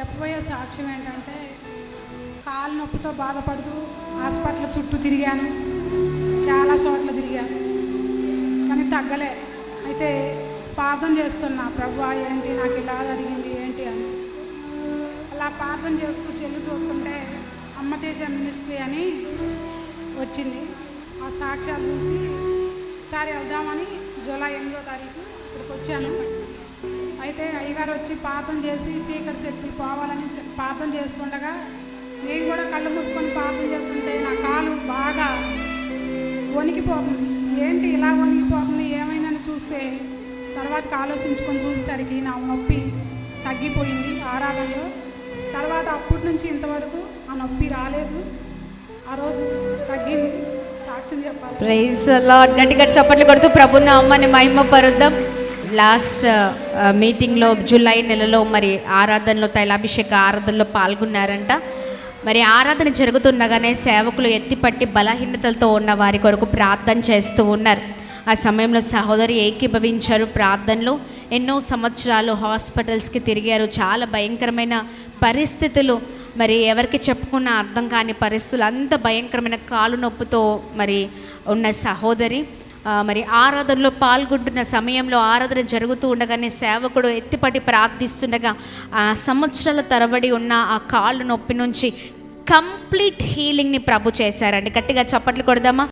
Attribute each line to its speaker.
Speaker 1: చెప్పబోయే సాక్ష్యం ఏంటంటే కాలు నొప్పితో బాధపడుతూ హాస్పిటల్ చుట్టూ తిరిగాను. చాలా చోట్ల తిరిగాను. కానీ తగ్గలే. అయితే ప్రార్థన చేస్తున్నా. ప్రభు ఏంటి? నాకు ఇలా జరిగింది. ఏంటి? అని. అలా ప్రార్థన చేస్తూ చెల్లు చూస్తుంటే అమ్మతేజ మినిస్ట్రీ అని వచ్చింది. ఆ సాక్ష్యాలు చూసి ఒకసారి వెళ్దామని జూలై ఎనిమిదో తారీఖు ఇక్కడికి వచ్చాను. అయ్యగారు వచ్చి పాతం చేసి చీకటి చెప్పి పోవాలని పాతం చేస్తుండగా నేను కూడా కళ్ళు మూసుకొని పాతం చేస్తుంటే నా కాలు బాగా వణికిపోతుంది. ఏంటి ఇలా వణికిపోతుంది? ఏమైందని చూస్తే తర్వాత ఆలోచించుకొని చూసేసరికి నా నొప్పి తగ్గిపోయింది ఆరాధనలో తర్వాత అప్పటి నుంచి ఇంతవరకు ఆ నొప్పి రాలేదు. ఆ రోజు తగ్గింది. సాక్ష్యం చెప్పాలి.
Speaker 2: Praise Lord. గట్టిగా చప్పట్లు కొడుతూ ప్రభున్న అమ్మని మహిమ పరుద్దాం లాస్ట్ మీటింగ్లో జూలై నెలలో మరి ఆరాధనలో తైలాభిషేక ఆరాధనలో పాల్గొన్నారంట. మరి ఆరాధన జరుగుతుండగానే సేవకులు ఎత్తిపట్టి బలహీనతలతో ఉన్న వారి కొరకు ప్రార్థన చేస్తూ ఉన్నారు. ఆ సమయంలో సహోదరి ఏకీభవించారు ప్రార్థనలో. ఎన్నో సంవత్సరాలు హాస్పిటల్స్కి తిరిగారు. చాలా భయంకరమైన పరిస్థితులు. మరి ఎవరికి చెప్పుకున్న అర్థం కాని పరిస్థితులు. అంత భయంకరమైన కాలు నొప్పితో మరి ఉన్న సహోదరి. మరి ఆరాధనలో పాల్గొంటున్న సమయంలో ఆరాధన జరుగుతూ ఉండగానే సేవకుడు ఎత్తిపట్టి ప్రార్థిస్తుండగా ఆ సంవత్సరాల తరబడి ఉన్న ఆ కాళ్ళు నొప్పి నుంచి కంప్లీట్ హీలింగ్ని ప్రభు చేశారండి. గట్టిగా చప్పట్లు కొడదామా?